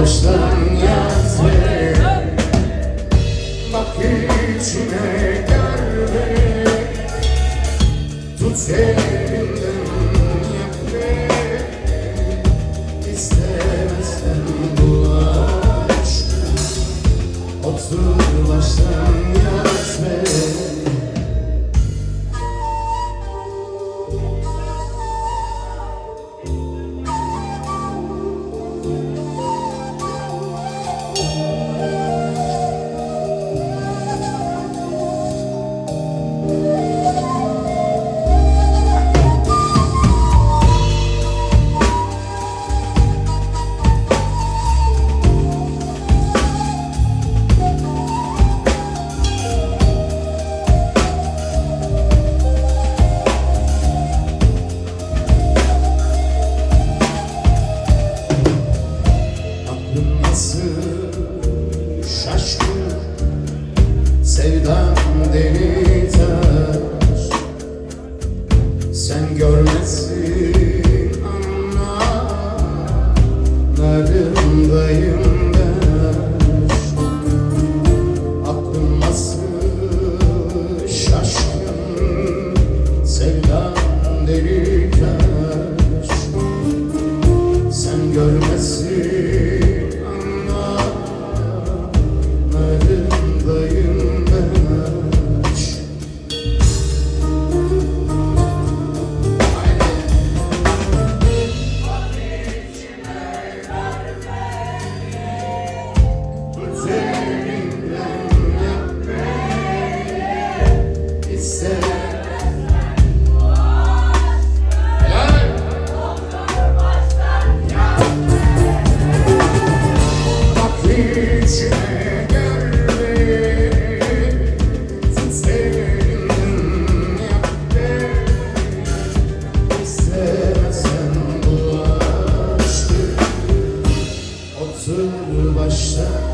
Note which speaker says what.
Speaker 1: baştan yaz ve Bak içine gel ve Tut elinden yap ve görmez Master.